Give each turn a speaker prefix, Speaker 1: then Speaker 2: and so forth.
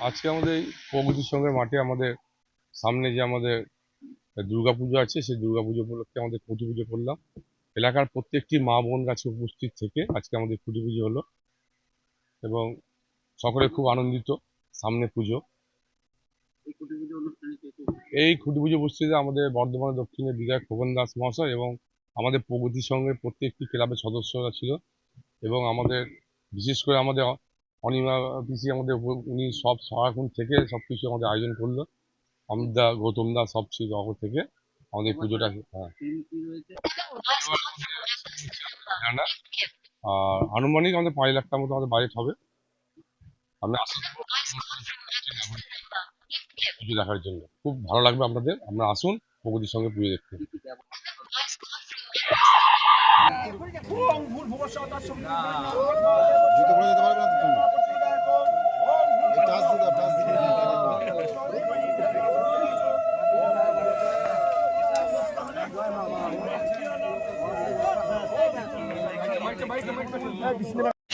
Speaker 1: আজকে আমাদের এই প্রগতি সঙ্গের মাঠে আমাদের সামনে যে আমাদের দুর্গাপুজো আছে সেই দুর্গাপুজো উপলক্ষে আমাদের খুঁটি পুজো করলাম। এলাকার প্রত্যেকটি মা বোন কাছে উপস্থিত থেকে আজকে আমাদের খুঁটি পুজো হলো এবং সকলে খুব আনন্দিত সামনে পুজো।
Speaker 2: এই
Speaker 1: খুঁটি পুজো উপস্থিতিতে আমাদের বর্ধমান দক্ষিণের বিধায়ক খোকন দাস মহাশয় এবং আমাদের প্রগতি সঙ্গের প্রত্যেকটি ক্লাবের সদস্যরা ছিল এবং আমাদের বিশেষ করে আমাদের অনিমা পিসি আমাদের উনি সব সারাক্ষণ থেকে সব কিছু আমাদের আয়োজন করল। অমিত দা গৌতম দা সব ছিল জগৎ থেকে আমাদের পুজোটা হ্যাঁ। আর আনুমানিক আমাদের পাঁচ লাখ টাকার মতো আমাদের বাজেট হবে। আমরা পুজো দেখার জন্য। খুব ভালো লাগবে আপনাদের। আমরা আসুন প্রগতির সঙ্গে পুজো দেখতে।
Speaker 3: জুতো পরে যেতে পারবে না Bismillah.